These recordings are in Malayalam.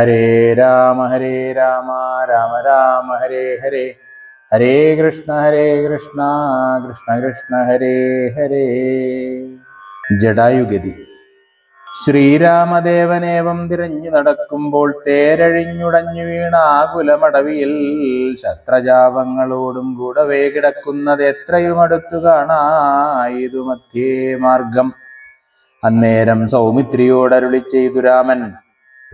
ഹരേ രാമ ഹരേ രാമ രാമ രാമ ഹരേ ഹരേ. ഹരേ കൃഷ്ണ ഹരേ കൃഷ്ണ കൃഷ്ണ കൃഷ്ണ ഹരേ ഹരേ. ജടായുഗതി. ശ്രീരാമദേവനേവം തിരഞ്ഞു നടക്കുമ്പോൾ തേരഴിഞ്ഞുടഞ്ഞു വീണ ആകുലമടവിയിൽ ശസ്ത്രജാപങ്ങളോടും കൂടവേ കിടക്കുന്നത് എത്രയും അടുത്തു കാണായിതു മധ്യേ മാർഗം. അന്നേരം സൗമിത്രിയോടരുളി ചെയ്തു രാമൻ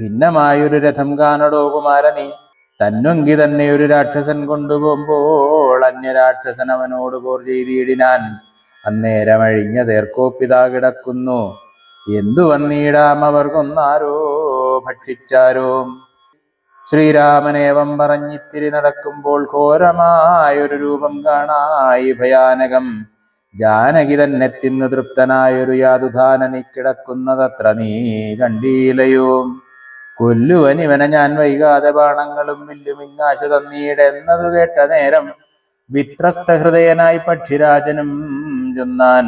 ഭിന്നമായൊരു രഥം കാണടോ കുമാര നീ തന്നൊങ്കി തന്നെ ഒരു രാക്ഷസൻ കൊണ്ടുപോകുമ്പോൾ അന്യരാക്ഷസൻ അവനോട് പോർ ചെയ്തിടിനാൻ. അന്നേരം അഴിഞ്ഞ തേർക്കോപ്പിതാ കിടക്കുന്നു. എന്തു വന്നീടാം അവർ കൊന്നാരോ ഭക്ഷിച്ചാരോ? ശ്രീരാമനേവം പറഞ്ഞിത്തിരി നടക്കുമ്പോൾ ഘോരമായൊരു രൂപം കാണായി ഭയാനകം. ജാനകി തന്നെ തിന്നു തൃപ്തനായൊരു യാതുധാനനി കിടക്കുന്നതത്ര നീ കണ്ടീലയോ കൊല്ലുവൻ ഇവനെ ഞാൻ വൈകാതെ ബാണങ്ങളും വില്ലും ഇങ്ങാശ തന്നീടെന്നതു കേട്ട നേരം വിത്രസ്ത ഹൃദയനായി പക്ഷിരാജനും ചൊന്നാൻ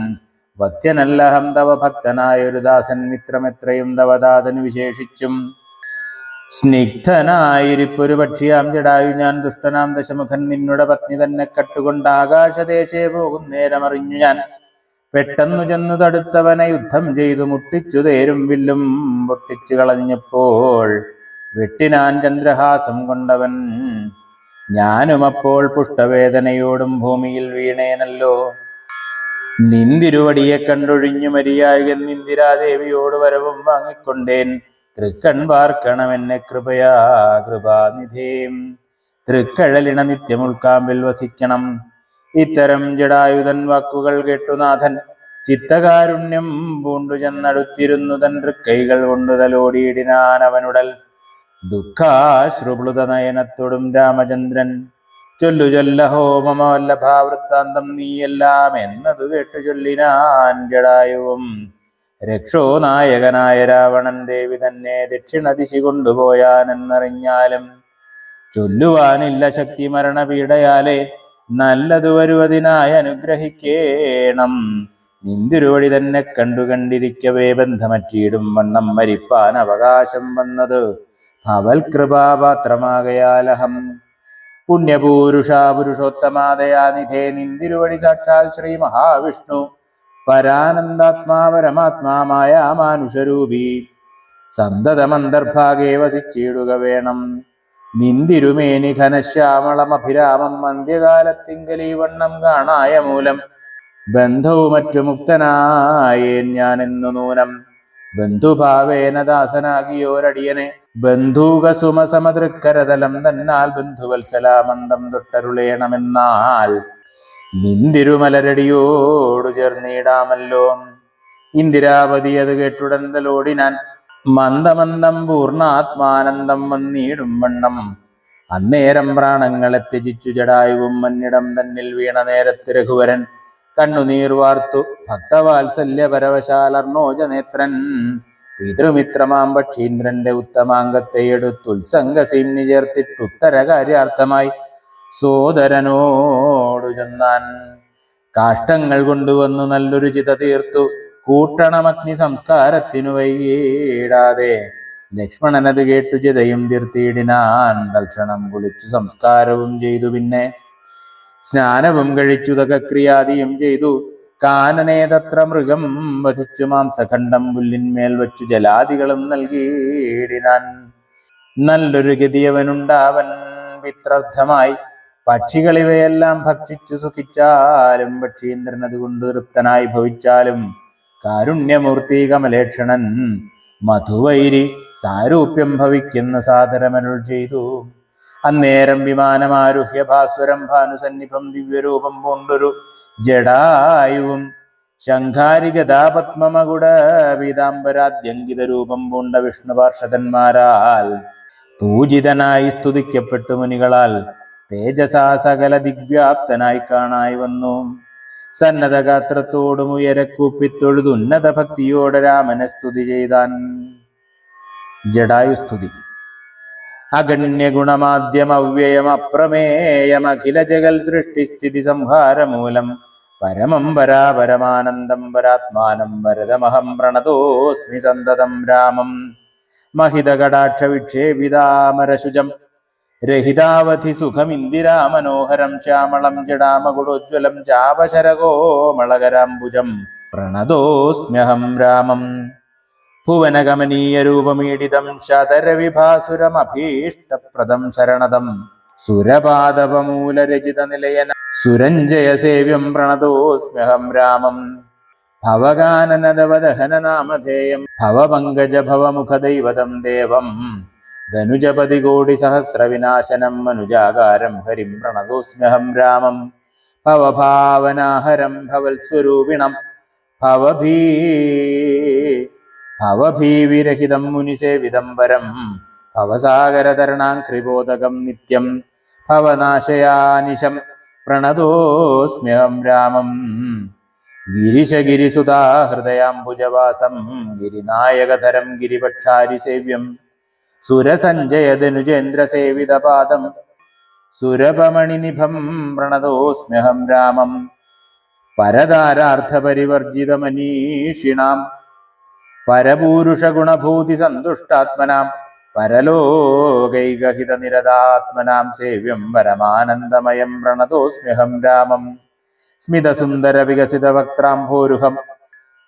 വത്യനല്ലഹം തവ ഭക്തനായൊരു ദാസൻ മിത്രമെത്രയും തവദാതനു വിശേഷിച്ചും. സ്നിഗ്ധനായിരിപ്പൊരു പക്ഷിയാം ജടായു ഞാൻ ദുഷ്ടനാം ദശമുഖൻ നിന്നുടെ പത്നി തന്നെ കട്ടുകൊണ്ട് ആകാശദേശേ പോകും നേരമറിഞ്ഞു ഞാൻ. പെട്ടെന്നു ചെന്നു തടുത്തവനെ യുദ്ധം ചെയ്തു മുട്ടിച്ചു തേരും വില്ലും പൊട്ടിച്ചു കളഞ്ഞപ്പോൾ വെട്ടിനാൻ ചന്ദ്രഹാസം കൊണ്ടവൻ. ഞാനും അപ്പോൾ പുഷ്ടവേദനയോടും ഭൂമിയിൽ വീണേനല്ലോ. നിന്തിരുവടിയെ കണ്ടൊഴിഞ്ഞു മരിയായകൻ നിന്ദിരാദേവിയോട് വരവും വാങ്ങിക്കൊണ്ടേൻ. തൃക്കൺ വാർക്കണമെന്നെ കൃപയാ കൃപാനിധേം. തൃക്കഴലിണ നിത്യമുൾക്കാമ്പിൽ വസിക്കണം. ഇത്തരം ജഡായുധൻ വാക്കുകൾ കേട്ടുനാഥൻ ചിത്തകാരുണ്യം പൂണ്ടു ചെന്നടുത്തിരുന്നു തൻ തൃക്കൈകൾ കൊണ്ടു തലോടിയിടിനാൻ അവനുടൽ. ദുഃഖാശ്രുപ്ലുത നയനത്തോടും രാമചന്ദ്രൻ ചൊല്ലു ചൊല്ല ഹോമമ വല്ലഭാവൃത്താന്തം നീയെല്ലാം എന്നതു കേട്ടു ചൊല്ലിനാൻ ജടായുവും. രക്ഷോ നായകനായ രാവണൻ ദേവി തന്നെ ദക്ഷിണദിശി കൊണ്ടുപോയാൻ എന്നറിഞ്ഞാലും ചൊല്ലുവാനില്ല ശക്തി മരണപീഡയാലെ നല്ലതു വരുവതിനായി അനുഗ്രഹിക്കേണം. നിന്തിരുവഴി തന്നെ കണ്ടു കണ്ടിരിക്കവേ ബന്ധമറ്റിയിടും വണ്ണം മരിപ്പാൻ അവകാശം വന്നത്. അവൽ കൃപാപാത്രമാകയാലഹം. പുണ്യപൂരുഷാ പുരുഷോത്തമാദയാനിധേ നിന്തിരുവഴി സാക്ഷാൽ ശ്രീ മഹാവിഷ്ണു. പരാനന്ദാത്മാ പരമാത്മാമായ മാനുഷരൂപി. സന്തതമന്തർഭാഗേ വസിച്ചിടുക വേണം. നിന്തിരുമേനി ഘനശ്യാമളമഭിരാമം അന്ത്യകാലത്തിങ്കലീ വണ്ണം കാണായ മൂലം ബന്ധവും മറ്റു മുക്തനായേൻ ഞാൻ എന്നു നൂനം. ബന്ധുഭാവേന ദാസനാകിയോരടിയനെ. ബന്ധൂകസുമസമതൃക്കരതലം തന്നാൽ ബന്ധുവത്സലാമന്ദം തൊട്ടരുളേണമെന്നാൽ നിന്തിരുമലരടിയോടു ചേർന്നിടാമല്ലോ. ഇന്ദിരാപതി അത് കേട്ടുടൻ തലോടിനാൻ മന്ദമന്ദം പൂർണാത്മാനന്ദം വന്നിടും വണ്ണം. അന്നേരം പ്രാണങ്ങളെ ത്യജിച്ചു ജടായുവും മന്നിടം തന്നിൽ വീണ നേരത്ത് രഘുവരൻ കണ്ണുനീർ വാർത്തു ഭക്തവാത്സല്യ പരവശാലർണോജനേത്രൻ പിതൃമിത്രമാം പക്ഷീന്ദ്രന്റെ ഉത്തമാംഗത്തെ എടുത്തുത്സംഗസീന്നി ചേർത്തിട്ടുത്തര കാര്യാർത്ഥമായി സോദരനോടു ചെന്നാൻ. കാഷ്ടങ്ങൾ കൊണ്ടുവന്നു നല്ലൊരു ചിത തീർത്തു കൂട്ടണമഗ്നി സംസ്കാരത്തിനു വൈകിടാതെ. ലക്ഷ്മണനത് കേട്ടു ചിതയും തീർത്തിയിടിനാൻ തൽക്ഷണം കുളിച്ചു സംസ്കാരവും ചെയ്തു പിന്നെ. സ്നാനവും കഴിച്ചു തകക്രിയാദിയും ചെയ്തു. കാനനേതത്ര മൃഗം വധിച്ചു മാംസഖണ്ഡം പുല്ലിന്മേൽ വച്ചു ജലാദികളും നൽകിയിടിനാൻ. നല്ലൊരു ഗതിയവനുണ്ടാവൻ പിത്രർത്ഥമായി പക്ഷികളിവയെല്ലാം ഭക്ഷിച്ചു സുഖിച്ചാലും പക്ഷീന്ദ്രൻ അതുകൊണ്ട് തൃപ്തനായി ഭവിച്ചാലും കാരുണ്യമൂർത്തി കമലേക്ഷണൻ മധുവൈരി സാരൂപ്യം ഭവിക്കുന്ന സാദരമരുൾ ചെയ്തു. അന്നേരം വിമാനമാരുഹ്യ ഭാസ്വരം ഭാനുസന്നിഭം ദിവ്യരൂപം പൂണ്ടൊരു ജടായുവും ശംഖാരികഥാപത്മമകുട പീതാംബരാദ്യങ്കിത രൂപം പൂണ്ട വിഷ്ണു പാർഷദന്മാരാൽ പൂജിതനായി സ്തുതിക്കപ്പെട്ടു മുനികളാൽ തേജസാ സകല ദിഗ്വ്യാപ്തനായി കാണായി വന്നു. സന്നദ്ധഗാത്രത്തോടും ഉയരക്കൂപ്പിത്തൊഴുതുന്നത ഭക്തിയോട് രാമനെ സ്തുതി ചെയ്താൻ. ജഡായുസ്തുതി. അഗണ്യഗുണമാദ്യം അവ്യയം അപ്രമേയം അഖില ജഗൽ സൃഷ്ടിസ്ഥിതി സംഹാരമൂലം പരമം പരാപരമാനന്ദം പരാത്മാനം വരദമഹം പ്രണതോസ്മി സന്തതം രാമം. മഹിതകടാക്ഷ വിക്ഷേപിതാമരശുചം രഹിതാവധി സുഖമിന്ദിരാമനോഹരം ശ്യാമളം ജടാമകുടോജ്വലം ചാപശരകോമളകരാംബുജം പ്രണതോസ്മ്യഹം രാമം. ഭുവനഗമനീയരൂപമീഡിതം ശതരവിഭാസുരമഭീഷ്ടപ്രദം ശരണദം സുരപാദപമൂലരചിത നിലയന സുരഞ്ജയ സേവ്യം പ്രണതോസ്മ്യഹം രാമം. ഭവഗാനനദവദഹനനാമധേയം ഭവപങ്കജ ഭവമുഖദൈവതം ദേവം. ധനുജപതി കോടി സഹസ്രവിനാശനം മനുജാകാരം ഹരിം പ്രണതോസ്മ്യഹം രാമം ഭവഭാവനാഹരം ഭവത്സ്വരൂപിണം ഭവഭീ ഭവഭീവിരഹിതം മുനിസേവിതം വരം ഭവസാഗരതരണാഘ്രിബോധകം നിത്യം ഭവനാശയാനിശം പ്രണതോസ്മ്യഹം രാമം ഗിരിശഗിരിസുതാ ഹൃദയാംബുജവാസം ഗിരിനായകധരം ഗിരിപക്ഷാരിസേവ്യം സുരസഞ്ജയധനുജേന്ദ്രസേവിതപാദം സുരഭമണിനിഭം പ്രണതോസ്മ്യഹം രാമം പരതാരാർത്ഥപരിവർജിതമനീഷിണാം പരപൂരുഷഗുണഭൂതി സന്തുഷ്ടാത്മനാം പരലോകൈകഹിതനിരതാത്മനാം സേവ്യം പരമാനന്ദമയം പ്രണതോസ്മ്യഹം രാമം സ്മിതസുന്ദരവികസിതവക്ത്രാംഭോരുഹം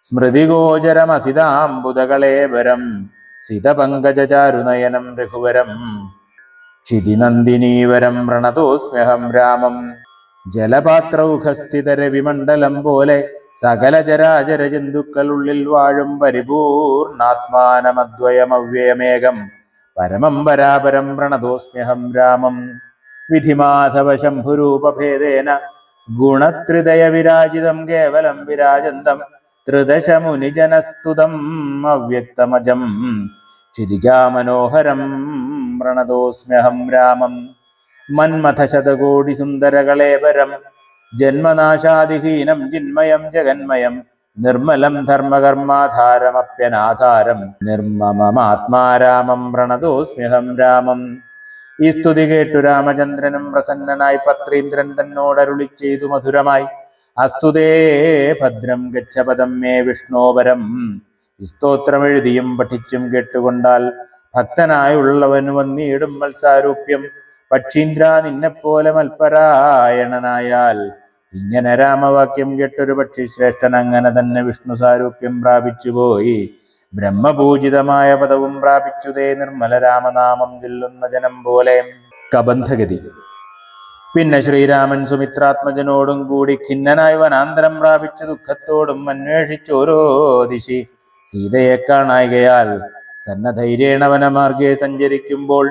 സ്മൃതിഗോചരമസിതാംബുദകളേവരം സിതപങ്കജചാരുനയനം രഘുവരം. ക്ഷിതിനന്ദിനീവരം പ്രണതോസ്മ്യഹം രാമം. ജലപാത്രൗഖസ്ഥിതരവിമണ്ഡലം പോലെ സകല ചരാചര ജന്തുക്കൾ ഉള്ളിൽ വാഴും പരിപൂർണാത്മാനമദ്വയമവ്യയമേകം. പരമം പരാപരം പ്രണതോസ്മ്യഹം രാമം. വിധിമാധവ ശംഭുരൂപഭേദേന ഗുണത്രിതയ വിരാജിതം കേവലം വിരാജന്തം. ത്രിദശമുനിജനസ്തുതം അവ്യക്തമജം. ചിരിജാമനോഹരം പ്രണതോസ്മ്യഹം രാമം. മന്മഥശതകോടിസുന്ദരകളേവരം. ജന്മനാശാദിഹീനം ചിന്മയം ജഗന്മയം. നിർമ്മലം ധർമ്മകർമാധാരമപ്യനാധാരം. നിർമ്മമമാത്മാരാമം പ്രണതോസ്മ്യഹം രാമം. ഈ സ്തുതി കേട്ടു രാമചന്ദ്രനും പ്രസന്നനായി പത്രീന്ദ്രൻ തന്നോടരുളി മധുരമായി. അസ്തുതേ ഭദ്രം ഗച്ഛപദം മേ വിഷ്ണോപരം. ഈ സ്തോത്രം എഴുതിയും പഠിച്ചും കേട്ടുകൊണ്ടാൽ ഭക്തനായുള്ളവന് വന്നിടും മത്സാരൂപ്യം. പക്ഷീന്ദ്ര നിന്നെപ്പോലെ മൽപരായണനായാൽ ഇങ്ങനെ രാമവാക്യം കേട്ടൊരു പക്ഷി ശ്രേഷ്ഠൻ അങ്ങനെ തന്നെ വിഷ്ണു സാരൂപ്യം പ്രാപിച്ചുപോയി ബ്രഹ്മപൂജിതമായ പദവും പ്രാപിച്ചുതേ നിർമ്മല രാമനാമം ചെല്ലുന്ന ജനം പോലെ. കബന്ധഗതി. പിന്നെ ശ്രീരാമൻ സുമിത്രാത്മജനോടും കൂടി ഖിന്നനായി വനാന്തരം പ്രാപിച്ച ദുഃഖത്തോടും അന്വേഷിച്ചു ഓരോ ദിശി. സീതയെ കാണായികയാൽ സന്നധൈര്യേണ വനമാർഗെ സഞ്ചരിക്കുമ്പോൾ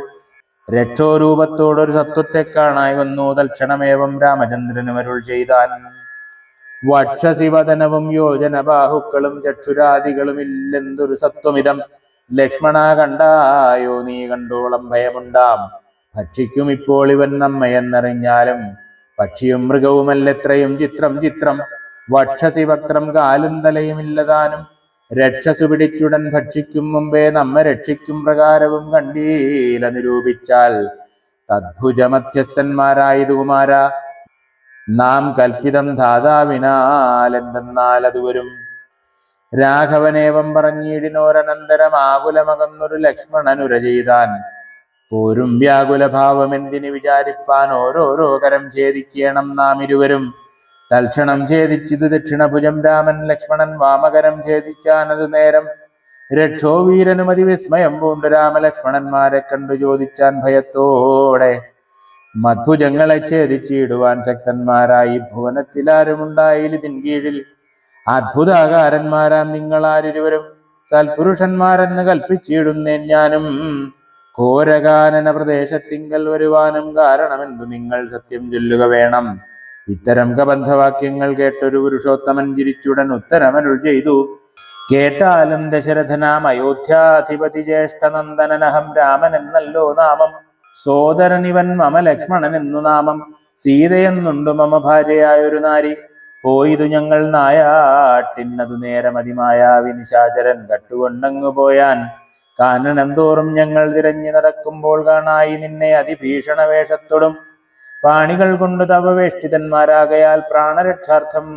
രക്ഷോരൂപത്തോടൊരു സത്വത്തെ കാണായി വന്നു. തൽക്ഷണമേവം രാമചന്ദ്രനും അരുൾ ചെയ്താൻ. വക്ഷശിവധനവും യോജന ബാഹുക്കളും ചക്ഷുരാദികളും ഇല്ലെന്തൊരു സത്വമിതം ലക്ഷ്മണ കണ്ടായോ? നീ കണ്ടോളം ഭയമുണ്ടാം. ഭക്ഷിക്കും ഇപ്പോൾ ഇവൻ നമ്മയെന്നറിഞ്ഞാലും പക്ഷിയും മൃഗവുമല്ലെത്രയും ചിത്രം ചിത്രം. വക്ഷസി വക്രം കാലും തലയുമില്ലതാനും രക്ഷസു പിടിച്ചുടൻ ഭക്ഷിക്കും മുമ്പേ നമ്മെ രക്ഷിക്കും പ്രകാരവും കണ്ടീല നിരൂപിച്ചാൽ. തദ്ഭുജമധ്യസ്ഥന്മാരായതു കുമാര നാം കൽപ്പിതം ധാതാവിനാൽ എന്തെന്നാൽ അത് വരും. രാഘവനേവം പറഞ്ഞിടിനോരനന്തരം ആകുലമകന്നൊരു ലക്ഷ്മണനുര ചെയ്താൻ. പോരും വ്യാകുലഭാവമെന്തിന് വിചാരിപ്പാൻ ഓരോരോ കരം ഛേദിക്കണം നാം ഇരുവരും. തൽക്ഷണം ഛേദിച്ചത് ദക്ഷിണഭുജം രാമൻ ലക്ഷ്മണൻ വാമകരം ഛേദിച്ചാനതു നേരം. രക്ഷോ വീരനും അതിവിസ്മയം പൂണ്ട് രാമലക്ഷ്മണന്മാരെ കണ്ടു ചോദിച്ചാൻ ഭയത്തോടെ. മദ്ഭുജങ്ങളെ ഛേദിച്ചിടുവാൻ ശക്തന്മാരായി ഭുവനത്തിലാരുമുണ്ടായിലിതിൻ കീഴിൽ. അത്ഭുതാകാരന്മാരാം നിങ്ങളാരിരുവരും. സൽപുരുഷന്മാരെന്ന് കൽപ്പിച്ചിടുന്നേൻ ഞാനും. ഘോരകാനന പ്രദേശത്തിങ്കൽ വരുവാനും കാരണമെന്തു? നിങ്ങൾ സത്യം ചൊല്ലുക വേണം. ഇത്തരം കബന്ധവാക്യങ്ങൾ കേട്ടൊരു പുരുഷോത്തമൻ ചിരിച്ചുടൻ ഉത്തരമരുൾ ചെയ്തു. കേട്ടാലും ദശരഥനാം അയോധ്യാധിപതി ജ്യേഷ്ഠനന്ദനനഹം രാമൻ എന്നല്ലോ നാമം. സോദരനിവൻ മമ ലക്ഷ്മണൻ എന്നു നാമം. സീതയെന്നുണ്ടു മമ ഭാര്യയായൊരു നാരി. പോയിതു ഞങ്ങൾ നായാട്ടിന്നതു നേരമതിമായ വിനിശാചരൻ കട്ടുകൊണ്ടങ്ങു പോയാൻ. കാനനം തോറും ഞങ്ങൾ തിരഞ്ഞു നടക്കുമ്പോൾ കാണായി നിന്നെ അതിഭീഷണ വേഷത്തോടും പാണികൾ കൊണ്ട് തപവേഷ്ടിതന്മാരാകയാൽ പ്രാണരക്ഷാർത്ഥം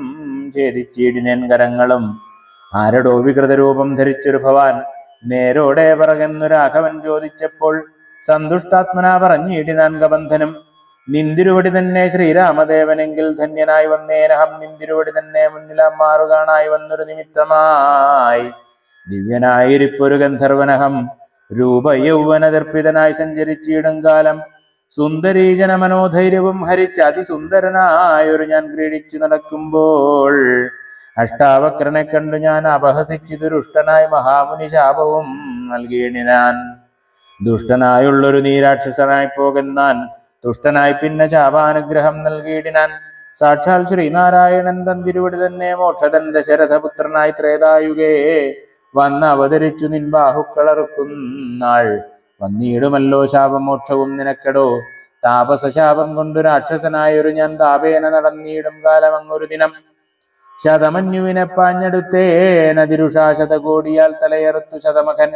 ഛേദിച്ചീടിനൻ കരങ്ങളും. ആരടോ വികൃത രൂപം ധരിച്ചൊരു ഭവാൻ. നേരോടെ പറകെന്നു രാഘവൻ ചോദിച്ചപ്പോൾ സന്തുഷ്ടാത്മനാ പറഞ്ഞിടിനാൻകബന്ധനും നിന്തിരുവടി തന്നെ ശ്രീരാമദേവനെങ്കിൽ ധന്യനായി വന്നേനഹം. നിന്തിരുവടി തന്നെ മുന്നിലാം മാറുകാണായി വന്നൊരു നിമിത്തമായി. ദിവ്യനായിരിപ്പൊരു ഗന്ധർവനഹം രൂപയൗവനദർപ്പിതനായി സഞ്ചരിച്ചിടും കാലം. സുന്ദരീജന മനോധൈര്യവും ഹരിച്ച അതിസുന്ദരനായൊരു ഞാൻ ക്രീഡിച്ചു നടക്കുമ്പോൾ അഷ്ടാവക്രനെ കണ്ടു ഞാൻ അപഹസിച്ചു ദുരുഷ്ടനായി മഹാമുനി ശാപവും നൽകിയണിനാൻ ദുഷ്ടനായുള്ളൊരു നീരാക്ഷസനായി പോകുന്നാൻ തുഷ്ടനായി പിന്നെ ശാപാനുഗ്രഹം നൽകിയിടിനാൻ സാക്ഷാൽ ശ്രീനാരായണൻ തന്തിരുവടി തന്നെ മോക്ഷതൻ ദശരഥപുത്രനായി ത്രേതായുഗേ. വന്ന് അവതരിച്ചു നിൻ ബാഹുക്കളറുക്കുന്നാൾ വന്നിടുമല്ലോ ശാപമോക്ഷവും നിനക്കെടോ. താപസശാപം കൊണ്ടു രാക്ഷസനായൊരു ഞാൻ താപേന നടന്നിടും കാലം അങ്ങൊരു ദിനം. ശതമന്യുവിനെ പാഞ്ഞെടുത്തേനതിരുഷാ ശതകോടിയാൽ തലയറുത്തു ശതമകൻ.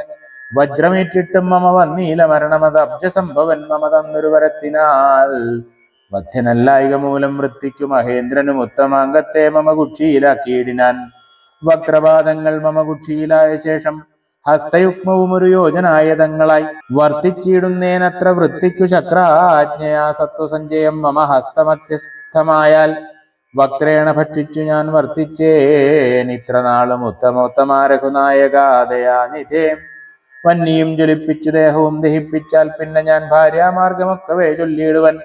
വജ്രമേറ്റിട്ടും മമ വന്നീല മരണമത അബ്ജസംഭവൻ മമ തന്നൊരു വരത്തിനാൽ. വധ്യനല്ലായിക മൂലം വൃത്തിക്കു മഹേന്ദ്രനും ഉത്തമാംഗത്തെ മമ കുക്ഷിയിലാക്കിയിടിനാൻ വക്രപാദങ്ങൾ മമകുക്ഷിയിലായ ശേഷം ഹസ്തയുഗ്മവും ഒരു യോജനായതങ്ങളായി വർത്തിച്ചിടുന്നേനത്ര വൃത്തിക്കു ചക്രാജ്ഞയാ സത്വസഞ്ചയം മമ ഹസ്തമധ്യസ്ഥമായാൽ വക്രേണ ഭക്ഷിച്ചു ഞാൻ വർത്തിച്ചേനിത്ര നാളും ഉത്തമോത്തമ രഘുനായകാദയാ നിധേ. വന്നിയും ജ്വലിപ്പിച്ചു ദേഹവും ദഹിപ്പിച്ചാൽ പിന്നെ ഞാൻ ഭാര്യാമാർഗമൊക്കവേ ചൊല്ലിയിടുവൻ.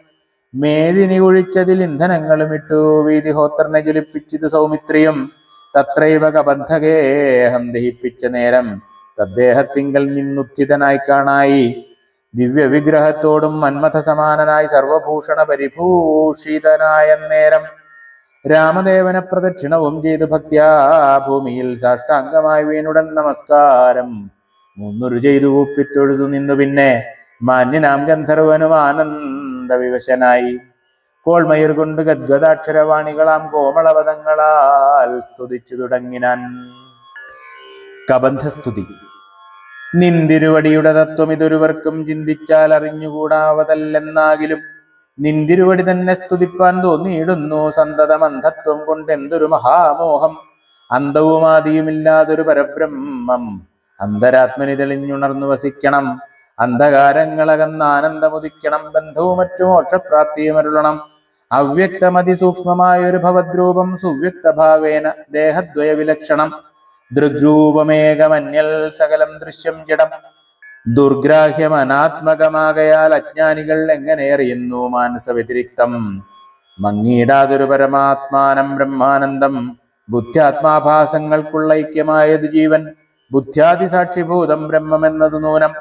മേദിനി കുഴിച്ചതിൽ ഇന്ധനങ്ങളും ഇട്ടു വീതിഹോത്രനെ ജ്വലിപ്പിച്ചത് സൗമിത്രിയും തത്രൈവ കബന്ധകേഹം ദഹിപ്പിച്ച നേരം തദ്ദേഹത്തിങ്കൽ നിന്നുത്ഥിതനായി കാണായി. ദിവ്യ വിഗ്രഹത്തോടും മന്മഥ സമാനനായി സർവഭൂഷണ പരിഭൂഷിതനായ നേരം രാമദേവന പ്രദക്ഷിണവും ചെയ്തു ഭക്ത്യാ ഭൂമിയിൽ സാഷ്ടാംഗമായി വീണുടൻ നമസ്കാരം. മുന്നൊരു ചെയ്തു ഊപ്പിത്തൊഴുതു നിന്നു പിന്നെ മാന്യനാം ഗന്ധർവനും ആനന്ദ വിവശനായി കോൾമയിർ കൊണ്ട് ഗദ്ഗദാക്ഷരവാണികളാം കോമളപദങ്ങളാൽ സ്തുതിച്ചു തുടങ്ങിനാൻ. കബന്ധസ്തുതി. നിന്തിരുവടിയുടെ തത്വം ഇതൊരുവർക്കും ചിന്തിച്ചാൽ അറിഞ്ഞുകൂടാവതല്ലെന്നാകിലും നിന്തിരുവടി തന്നെ സ്തുതിപ്പാൻ തോന്നിയിടുന്നു സന്തതം അന്ധത്വം കൊണ്ട് എന്തൊരു മഹാമോഹം അന്തവുമാദിയുമില്ലാതൊരു പരബ്രഹ്മം. അന്തരാത്മനി തെളിഞ്ഞുണർന്നു വസിക്കണം. അന്ധകാരങ്ങളകന്ന് ആനന്ദമുദിക്കണം. ബന്ധവും മറ്റു മോക്ഷപ്രാപ്തിയും അരുളണം. അവ്യക്തമതിസൂക്ഷ്മമായൊരു ഭവദ്രൂപം സുവ്യക്തഭാവേന ദേഹദ്വയ വിലക്ഷണം ദൃഗ്രൂപമേകമന്യൽ സകലം ദൃശ്യം ജഡം. ദുർഗ്രാഹ്യം അനാത്മകമാകയാൽ അജ്ഞാനികൾ എങ്ങനെ അറിയുന്നു മാനസ വ്യതിരിക്തം മങ്ങിയിടാതൊരു പരമാത്മാനം ബ്രഹ്മാനന്ദം. ബുദ്ധ്യാത്മാഭാസങ്ങൾക്കുള്ള ഐക്യമായത് ജീവൻ. ബുദ്ധ്യാതിസാക്ഷിഭൂതം ബ്രഹ്മമെന്നത് നൂനം.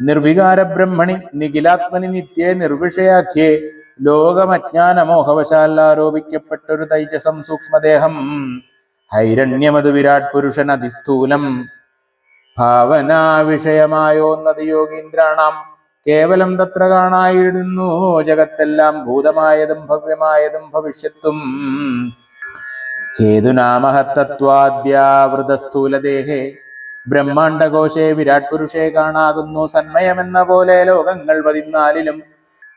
നിർവികാര ബ്രഹ്മണി നിഖിലാത്മനി നിത്യേ നിർവിഷയാഖ്യേ. ലോകമജ്ഞാനമോഹവശാൽ ആരോപിക്കപ്പെട്ടൊരു തൈജസം സൂക്ഷ്മദേഹം. ഹൈരണ്യമതു വിരാട് പുരുഷൻ അതിസ്ഥൂലം. ഭാവനാ വിഷയമായോന്നത് യോഗീന്ദ്രാണാം. കേവലം തത്ര കാണായിരുന്നു ജഗത്തെല്ലാം ഭൂതമായതും ഭവ്യമായതും ഭവിഷ്യത്തും. ഹേതുനാമഹത്തത്വാദ്യാവൃതസ്ഥൂലദേഹേ. ബ്രഹ്മാണ്ടകോശേ വിരാട് പുരുഷേ കാണാകുന്നു. സന്മയമെന്ന പോലെ ലോകങ്ങൾ പതിനാലിലും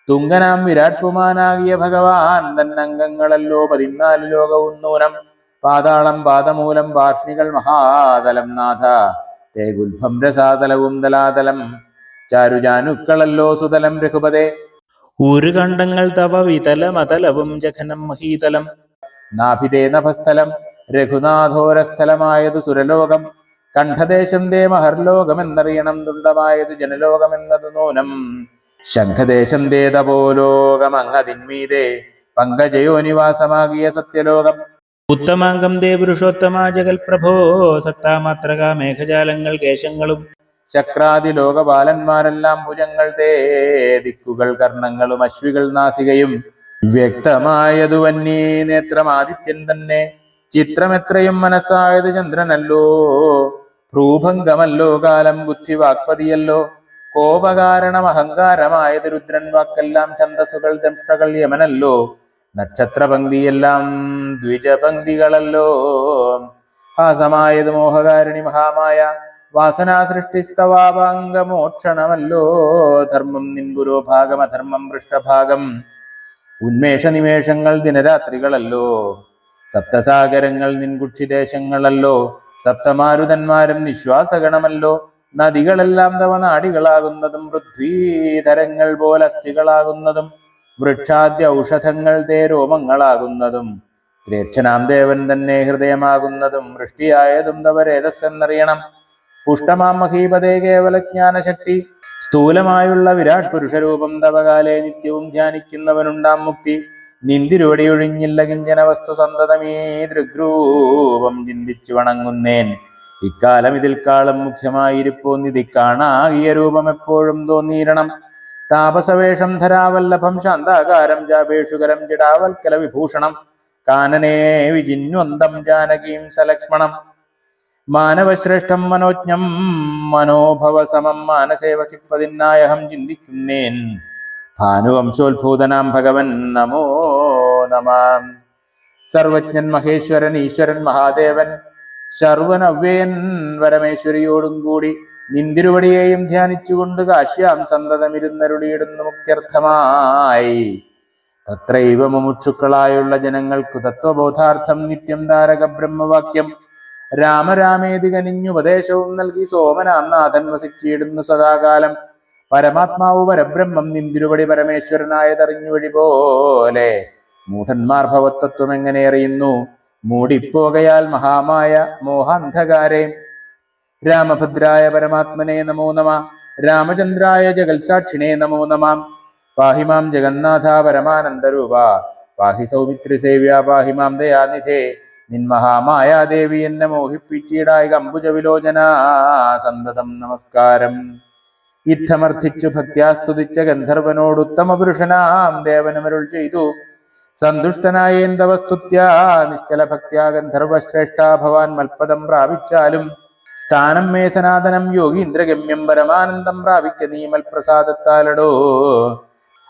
തുങ്കനാം വിരാട് പുമാനാകിയ ഭഗവാൻ. തന്നംഗങ്ങളല്ലോ പതിനാല് ലോകവും നൂനം പാതാളം പാദമൂലം പാർഷ്ണികൾ മഹാതലം നാഥ. തേഗുൽഭം രസാതലവും ദലാതലം. ചാരുജാനുക്കളല്ലോ സുതലം രഘുപതേ. ഊരുകണ്ഡങ്ങൾ തവ വിതലമതലവും ജഘനം മഹീതലം. നാഭിതേ നഭസ്ഥലം രഘുനാഥോരസ്ഥലമായത് സുരലോകം. കണ്ഠദേശം ദേ മഹർലോകമെന്നറിയണം തുണ്ടമായതു ജനലോകമെന്നത് നൂനം. ശംഖദേശം ദേ പങ്കജയോ നിവാസമാകിയ സത്യലോകം. ഉത്തമാംഗം ദേ പുരുഷോത്തമാ ജഗൽ പ്രഭോ സത്താമാത്രക മേഘജാലങ്ങൾ കേശങ്ങളും. ചക്രാദി ലോകപാലന്മാരെല്ലാം ഭുജങ്ങൾ തേ ദിക്കുകൾ കർണങ്ങളും അശ്വികൾ നാസികയും. വ്യക്തമായതു വന്യേ നേത്രമാദിത്യൻ തന്നെ ചിത്രമെത്രയും മനസ്സായത് ചന്ദ്രനല്ലോ. ഭ്രൂഭംഗമല്ലോ കാലം ബുദ്ധി വാക്പതിയല്ലോ കോപകാരണം അഹങ്കാരമായത് രുദ്രൻ വാക്കെല്ലാം ഛന്ദസ്സുകൾ ദംഷ്ടകൾ യമനല്ലോ. നക്ഷത്രപങ്ക്തിയെല്ലാം ദ്വിജപങ്ക്തികളല്ലോ ഹാസമായത് മോഹകാരിണി മഹാമായ വാസനാ സൃഷ്ടിസ്തവാപാംഗമോക്ഷണമല്ലോ ധർമ്മം നിൻപുരോ ഭാഗം അധർമ്മം പൃഷ്ഠഭാഗം. ഉന്മേഷ നിമേഷങ്ങൾ ദിനരാത്രികളല്ലോ. സപ്തസാഗരങ്ങൾ നിൻകുക്ഷിദേശങ്ങളല്ലോ സപ്തമാരുതന്മാരും നിശ്വാസഗണമല്ലോ. നദികളെല്ലാം തവ നാടികളാകുന്നതും പൃഥ്വീതരങ്ങൾ പോലെ അസ്ഥികളാകുന്നതും വൃക്ഷാദ്യ ഔഷധങ്ങൾ തേ രോമങ്ങളാകുന്നതും ത്രേക്ഷനാം ദേവൻ തന്നെ ഹൃദയമാകുന്നതും വൃഷ്ടിയായതും തവ രേതസ്സെന്നറിയണം പുഷ്ടമാം മഹീപതേ കേവലജ്ഞാനശക്തി സ്ഥൂലമായുള്ള വിരാട് പുരുഷരൂപം തവകാലെ നിത്യവും ധ്യാനിക്കുന്നവനുണ്ടാം മുക്തി. നിന്തിരുവടി ഒഴിഞ്ഞില്ല കിഞ്ചന വസ്തു സന്തതമേ ദൃഗ്രൂപം ചിന്തിച്ചു വണങ്ങുന്നേൻ. ഇക്കാലം ഇതിൽ കാലം മുഖ്യമായിരിപ്പോന്നിതി കാണാകിയ രൂപം എപ്പോഴും തോന്നിയിരണം. താപസവേഷം ധരാവല്ലഭം ശാന്താകാരം ജാപേഷുകരം ജടാവൽക്കല വിഭൂഷണം. കാനനേ വിജിന്വന്തം ജാനകീം സലക്ഷ്മണം. മാനവശ്രേഷ്ഠം മനോജ്ഞം മനോഭവ സമം മാനസേവസിപ്പതിനായഹം ചിന്തിക്കുന്നേൻ. ഭാനുവംശോത്ഭൂതനാം ഭഗവൻ നമോ നമാം. സർവജ്ഞൻ മഹേശ്വരൻ ഈശ്വരൻ മഹാദേവൻ ശർവനവ്യയൻ പരമേശ്വരിയോടും കൂടി നിന്തിരുവടിയെയും ധ്യാനിച്ചുകൊണ്ട് കാശ്യാം സന്തതമിരുന്നരുളിയിടുന്നു മുഖ്യർത്ഥമായി തത്രൈവ മുമുക്ഷുക്കളായുള്ള ജനങ്ങൾക്കു തത്വബോധാർത്ഥം നിത്യം താരക ബ്രഹ്മവാക്യം രാമരാമേതി കനിഞ്ഞുപദേശവും നൽകി സോമനാം നാഥൻ വസിച്ചിടുന്നു സദാകാലം. പരമാത്മാവ് പരബ്രഹ്മം നിന്തിരുവടി പരമേശ്വരനായതറിഞ്ഞു വഴി പോലെ മൂഢന്മാർ ഭവത്തത്വം എങ്ങനെ അറിയുന്നു? മൂടിപ്പോകയാൽ മഹാമായ മോഹാന്ധകാരെ. രാമഭദ്രായ പരമാത്മനെ നമോ നമ. രാമചന്ദ്രായ ജഗത്സാക്ഷിണേ നമോ നമാം. പാഹി മാം ജഗന്നാഥ പരമാനന്ദരൂപ. പാഹി സൗമിത്രി സേവ്യ പാഹി മാം ദയാനിധേ. നിൻമഹാമായാദേവി എന്നെ മോഹിപ്പിച്ചിടായി അമ്പുജ വിലോചന സന്തതം നമസ്കാരം. ഇത്തമർത്ഥിച്ചു ഭക്ത്യാ ഗന്ധർവനോടുത്തമ ഗന്ധർവനോട് പുരുഷനാം ദേവനമരുൾ ചെയ്തു. സന്തുഷ്ടനായേന്തവ സ്തുത്യ നിശ്ചല ഭക്ത്യാ ഗന്ധർവശ്രേഷ്ഠ ഭവാൻ മൽപദം പ്രാപിച്ചാലും സ്ഥാനം മേ സനാതനം യോഗീന്ദ്രഗമ്യം പരമാനന്ദം പ്രാപിക്ക നീ മൽപ്രസാദത്താലടോ.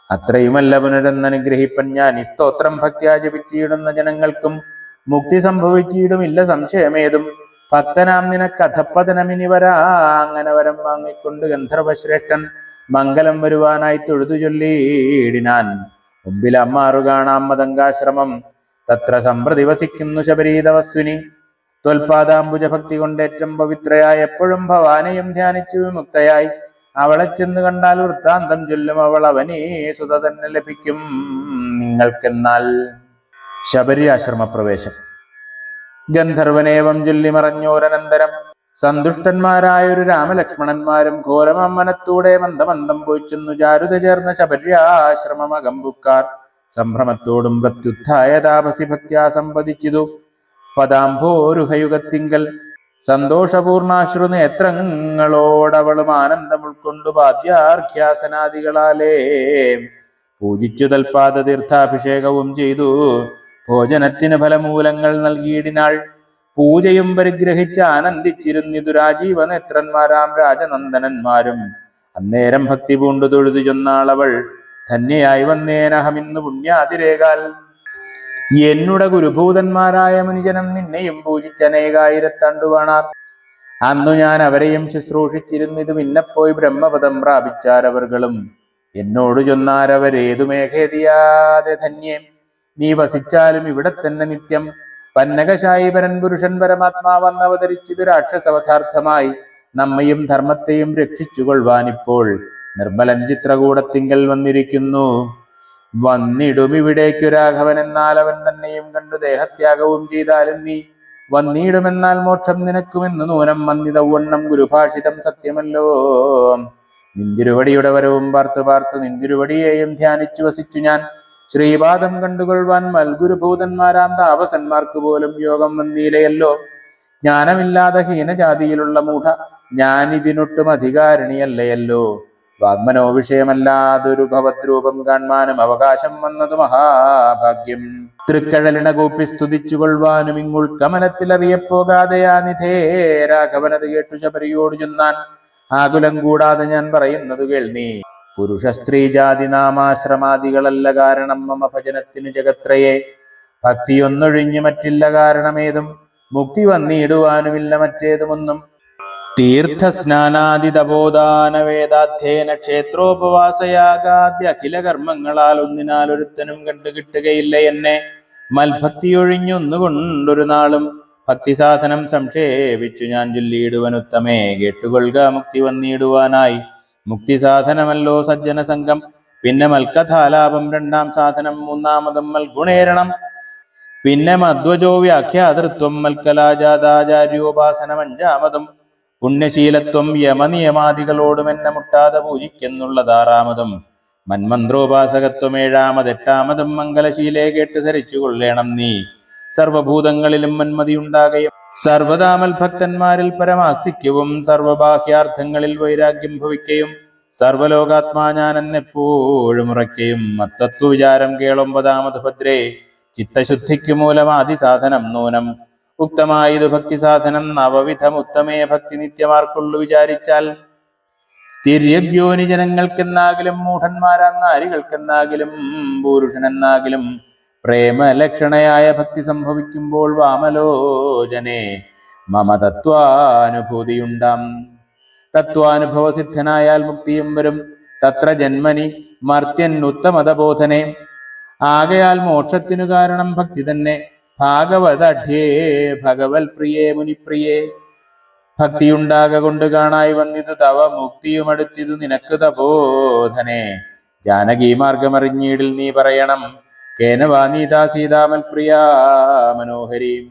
അത്രയുമല്ല പുനരെന്നനുഗ്രഹിപ്പൻ ഞാൻ ഈ സ്തോത്രം ഭക്ത്യാ ജപിച്ചിടുന്ന ജനങ്ങൾക്കും മുക്തി സംഭവിച്ചിടുമില്ല സംശയമേതും. ഭക്തനാം നിനക്കഥപ്പതനമിനി വരാ അങ്ങനെ വരം വാങ്ങിക്കൊണ്ട് ഗന്ധർവശ്രേഷ്ഠൻ മംഗലം വരുവാനായി തൊഴുതു ചൊല്ലിയിടിനാൻ മുമ്പിൽ അമ്മാറു കാണാം മതങ്കാശ്രമം. തത്ര സമ്പ്രതി വസിക്കുന്നു ശബരീതവസ്വിനി. ത്വൽപാദാംബുജ ഭക്തി കൊണ്ടേറ്റം പവിത്രയായി എപ്പോഴും ഭവാനെയും ധ്യാനിച്ചു വിമുക്തയായി. അവളെ ചെന്ന് കണ്ടാൽ വൃത്താന്തം ചൊല്ലും അവൾ അവനേ സുത തന്നെ ലഭിക്കും. നിങ്ങൾക്കെന്നാൽ ശബരി ആശ്രമപ്രവേശം ഗന്ധർവനേവം ചൊല്ലി മറഞ്ഞോരനന്തരം സന്തുഷ്ടന്മാരായൊരു രാമലക്ഷ്മണന്മാരും ഘോരമമ്മനത്തൂടെ മന്ദമന്ദം പോയിച്ചെന്നു ചാരുത ചേർന്ന ശബര്യാശ്രമമകമ്പുക്കാർ സംഭ്രമത്തോടും പ്രത്യുത്ഥായ താപസി ഭക്യാ സമ്പതിച്ചിതു പദാംഭോരുഹയുഗത്തിങ്കൽ സന്തോഷപൂർണാശ്രു നേത്രങ്ങളോടവളും ആനന്ദം ഉൾക്കൊണ്ടു പാദ്യാർഘ്യാസനാദികളാലേ പൂജിച്ചു തൽപാദ തീർത്ഥാഭിഷേകവും ചെയ്തു. ഭോജനത്തിന് ഫലമൂലങ്ങൾ നൽകിയിടിനാൾ പൂജയും പരിഗ്രഹിച്ച് ആനന്ദിച്ചിരുന്നിതു രാജീവ നേത്രന്മാരാം രാജനന്ദനന്മാരും. അന്നേരം ഭക്തി പൂണ്ടു തൊഴുതു ചെന്നാളവൾ ധന്യയായി വന്നേനഹമിന്ന് പുണ്യാതിരേകാൽ. എന്നുടെ ഗുരുഭൂതന്മാരായ മനുജനം നിന്നെയും പൂജിച്ചനേകായിരത്താണ്ടുവാണാർ അന്നു ഞാൻ അവരെയും ശുശ്രൂഷിച്ചിരുന്നിതു പിന്നെപ്പോയി ബ്രഹ്മപദം പ്രാപിച്ചാരവർകളും. എന്നോട് ചൊന്നാരവരേതു മേഘേതിയാതെ ധന്യം നീ വസിച്ചാലും ഇവിടെ തന്നെ നിത്യം. പന്നകശായി പരൻ പുരുഷൻ പരമാത്മാവന്നവതരിച്ചിത് രാക്ഷസവഥാർത്ഥമായി നമ്മയും ധർമ്മത്തെയും രക്ഷിച്ചുകൊള്ളുവാനിപ്പോൾ നിർമ്മലൻ ചിത്രകൂടത്തിങ്കൽ വന്നിരിക്കുന്നു. വന്നിടും ഇവിടേക്കു രാഘവൻ എന്നാൽ അവൻ തന്നെയും കണ്ടു ദേഹത്യാഗവും ചെയ്താലും നീ. വന്നിടുമെന്നാൽ മോക്ഷം നിനക്കുമെന്ന് നൂനം വന്നിതവണ്ണം ഗുരുഭാഷിതം സത്യമല്ലോ. നിന്തിരുവടിയുടെ വരവും പാർത്തു പാർത്തു നിന്തിരുവടിയെയും ധ്യാനിച്ചു വസിച്ചു ഞാൻ. ശ്രീപാദം കണ്ടുകൊള്ളുവാൻ മൽഗുരുഭൂതന്മാരാം താപസന്മാർക്ക് പോലും യോഗം വന്നീലയല്ലോ ജ്ഞാനമില്ലാതെ ഹീനജാതിയിലുള്ള മൂഢ ഞാനിതിനൊട്ടും അധികാരിണിയല്ലയല്ലോ. വാഗ്മനോ വിഷയമല്ലാതൊരു ഭവദ്രൂപം കാണുവാനും അവകാശം വന്നത് മഹാഭാഗ്യം. തൃക്കഴലിണ കൂപ്പി സ്തുതിച്ചുകൊള്ളുവാനും ഇങ്ങുൾക്കമനത്തിലറിയപ്പോകാതെയാ നിധേ. രാഘവനത് കേട്ടു ശബരിയോട് ചെന്നാൻ ആകുലം കൂടാതെ ഞാൻ പറയുന്നത് കേൾനീ പുരുഷ സ്ത്രീ ജാതി നാമാശ്രമാദികളല്ല കാരണം മമ ഭജനത്തിനു ജഗത്രയെ. ഭക്തിയൊന്നൊഴിഞ്ഞു മറ്റില്ല കാരണമേതും. മുക്തി വന്നിടുവാനുമില്ല മറ്റേതുമൊന്നും. തീർത്ഥസ്നാനാദി തപോദാന വേദാധ്യയന ക്ഷേത്രോപവാസയാകാദ്യ അഖില കർമ്മങ്ങളാൽ ഒന്നിനാൽ ഒരുത്തനും കണ്ടു കിട്ടുകയില്ല എന്നെ. മൽഭക്തിയൊഴിഞ്ഞൊന്നുകൊണ്ടൊരു നാളും ഭക്തിസാധനം സംക്ഷേപിച്ചു ഞാൻ ചൊല്ലിയിടുവനുത്തമേ. കേട്ടുകൊള്ളുക മുക്തി വന്നിടുവാനായി. മുക്തി സാധനമല്ലോ സജ്ജന സംഘം പിന്നെ മൽക്കഥാലാപം രണ്ടാം സാധനം മൂന്നാമതും മൽഗുണേരണം. പിന്നെ മധ്വജോ വ്യാഖ്യാതൃത്വം മൽക്കലാജാതാചാര്യോപാസനം അഞ്ചാമതും. പുണ്യശീലത്വം യമനിയമാദികളോടും എന്നെ മുട്ടാതെ പൂജിക്കെന്നുള്ളതാറാമതും. മന്മന്ത്രോപാസകത്വം ഏഴാമത് എട്ടാമതും മംഗലശീലേ കേട്ട് ധരിച്ചു കൊള്ളേണം നീ. സർവഭൂതങ്ങളിലും മന്മതിയുണ്ടാകയും സർവതാമൽ ഭക്തന്മാരിൽ പരമാസ്തിക്യവും സർവബാഹ്യാർത്ഥങ്ങളിൽ വൈരാഗ്യം ഭവിക്കയും സർവലോകാത്മാ ഞാനെന്നെപ്പോഴും ഉറയ്ക്കയും. മത്തത്വ വിചാരം കേളൊമ്പതാമത് ഭദ്രേ ചിത്തശുദ്ധിക്കു മൂലമാതി സാധനം നൂനം. ഉക്തമായത് ഭക്തി സാധനം നവവിധം ഉത്തമേ ഭക്തി നിത്യമാർക്കുള്ളു വിചാരിച്ചാൽ തിര്യഗ്യോനി ജനങ്ങൾക്കെന്നാകിലും മൂഢന്മാരാം നാരികൾക്കെന്നാകിലും പുരുഷനെന്നാകിലും പ്രേമലക്ഷണയായ ഭക്തി സംഭവിക്കുമ്പോൾ വാമലോചനെ മമ തത്വാനുഭൂതിയുണ്ടാം. തത്വാനുഭവസിദ്ധനായാൽ മുക്തിയും വരും. തത്ര ജന്മനി മർത്യൻ ഉത്തമതബോധനെ. ആകയാൽ മോക്ഷത്തിനു കാരണം ഭക്തി തന്നെ. ഭാഗവതഢ്യേ ഭഗവത് പ്രിയേ മുനിപ്രിയേ. ഭക്തിയുണ്ടാക കൊണ്ട് കാണായി വന്നിതു തവ മുക്തിയുമടുത്തിതു നിനക്ക് തബോധനെ. ജാനകി മാർഗമറിഞ്ഞീടിൽ നീ പറയണം. കേനവാ വാനീതാ സീതാമൽപ്രിയാ മനോഹരീം.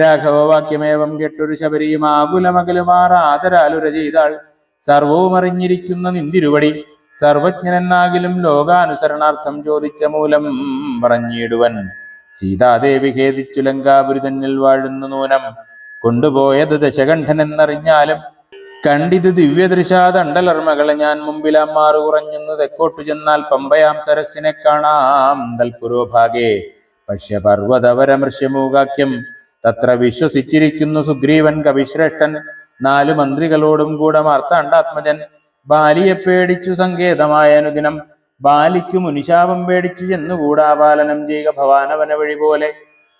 രാഘവവാക്യമേവം കെട്ടൊരു ശബരിയും ആകുലമകലുമാർ ആദരാലുര സർവവും അറിഞ്ഞിരിക്കുന്ന നിന്തിരുവടി. സർവജ്ഞനെന്നാകിലും ലോകാനുസരണാർത്ഥം ചോദിച്ച മൂലം പറഞ്ഞിടുവൻ. സീതാദേവി ഖേദിച്ചു ലങ്കാപുരി തന്നിൽ വാഴുന്നു നൂനം. കൊണ്ടുപോയത് ദശകണ്ഠൻ എന്നറിഞ്ഞാലും കണ്ടിത് ദിവ്യദൃശാദണ്ഡലർമ്മകളെ ഞാൻ മുമ്പിൽ അമ്മാറു കുറഞ്ഞെന്നു. തെക്കോട്ടു ചെന്നാൽ പമ്പയാം സരസിനെ കാണാം. തൽപുരോഭാഗേ പശ്യ പർവതവരമൃശ്യമൂകാഖ്യം തത്ര വിശ്വസിച്ചിരിക്കുന്നു സുഗ്രീവൻ കവിശ്രേഷ്ഠൻ. നാലു മന്ത്രികളോടും കൂടെ മാർത്താണ്ഡാത്മജൻ. ബാലിയെ പേടിച്ചു സങ്കേതമായ അനുദിനം. ബാലിക്കു മുനിശാപം പേടിച്ചു ചെന്നുകൂടാ പാലനം ചെയ്യുക ഭവാനവന വഴി പോലെ.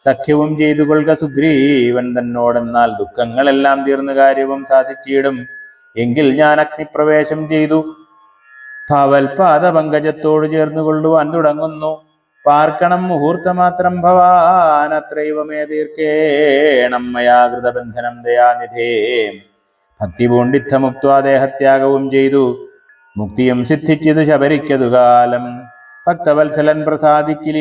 സഖ്യവും ചെയ്തു കൊള്ളുക സുഗ്രീവൻ തന്നോടെന്നാൽ ദുഃഖങ്ങളെല്ലാം തീർന്നു കാര്യവും സാധിച്ചിടും. എങ്കിൽ ഞാൻ അഗ്നിപ്രവേശം ചെയ്തു. ഭവൽപാദ പങ്കജത്തോട് ചേർന്നു കൊള്ളുവാൻ തുടങ്ങുന്നു. പാർക്കണം മുഹൂർത്തമാത്രം ഭവാൻ അത്രൈവമേ തീർക്കേണം മയാകൃതബന്ധനം ദയാനിധേ. ഭക്തി ദേഹത്യാഗവും ചെയ്തു. മുക്തിയും സിദ്ധിച്ചത് ശബരിക്കതു കാലം. ഭക്തവത്സലൻ പ്രസാദിക്കിൽ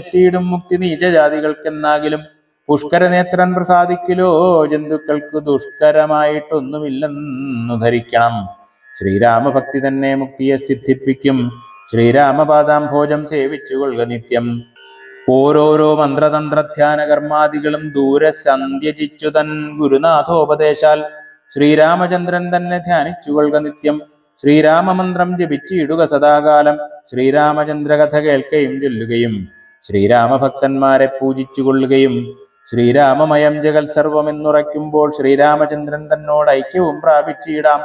എത്തിയിടും മുക്തി നീചജാതികൾക്കെന്നാകിലും പുഷ്കരനേത്രൻ പ്രസാദിക്കലോ ജന്തുക്കൾക്ക് ദുഷ്കരമായിട്ടൊന്നുമില്ലെന്നു ധരിക്കണം. ശ്രീരാമഭക്തി തന്നെ മുക്തിയെ സിദ്ധിപ്പിക്കും. ശ്രീരാമപാദാംഭോജം സേവിച്ചു കൊള്ളുക നിത്യം. ഓരോരോ മന്ത്രതന്ത്രധ്യാന കർമാദികളും ദൂരെ സന്ധ്യജിച്ചു തൻ ഗുരുനാഥോപദേശാൽ ശ്രീരാമചന്ദ്രൻ തന്നെ ധ്യാനിച്ചു കൊള്ളുക നിത്യം. ശ്രീരാമമന്ത്രം ജപിച്ചിടുക സദാകാലം. ശ്രീരാമചന്ദ്രകഥ കേൾക്കുകയും ചൊല്ലുകയും ശ്രീരാമഭക്തന്മാരെ പൂജിച്ചുകൊള്ളുകയും ശ്രീരാമമയം ജഗൽ സർവമെന്നുറയ്ക്കുമ്പോൾ ശ്രീരാമചന്ദ്രൻ തന്നോട് ഐക്യവും പ്രാപിച്ചിടാം.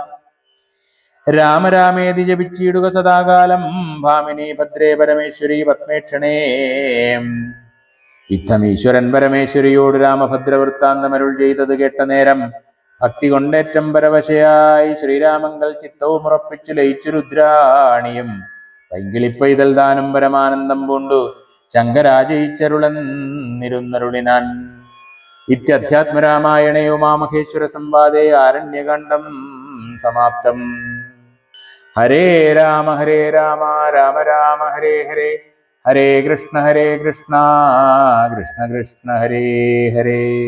രാമരാമേതി ജപിച്ചിടുക സദാകാലം. ഭാമിനി ഭദ്രേ പരമേശ്വരി പത്മേക്ഷണേ. ഇത്തമീശ്വരൻ പരമേശ്വരിയോട് രാമഭദ്രവൃത്താന്തമരുൾ ചെയ്തത് കേട്ട നേരം ഭക്തി കൊണ്ടേറ്റം പരവശയായി ശ്രീരാമങ്കൽ ചിത്തവും ഉറപ്പിച്ചു ലയിച്ചു രുദ്രാണിയും. പൈങ്കിളിപ്പൈതൽ ദാനം പരമാനന്ദം പൂണ്ടു. ശങ്കരാജയിച്ചരുളന്നിരുന്നരുളിനാൻ. ഇത്യധ്യാത്മരാമായണേ ഉമാമഹേശ്വര സംവാദേ ആരണ്യകണ്ഠം സമാപ്തം. ഹരേ രാമ ഹരേ രാമ രാമ രാമ ഹരേ ഹരേ. ഹരേ കൃഷ്ണ ഹരേ കൃഷ്ണ കൃഷ്ണ കൃഷ്ണ ഹരേ ഹരേ.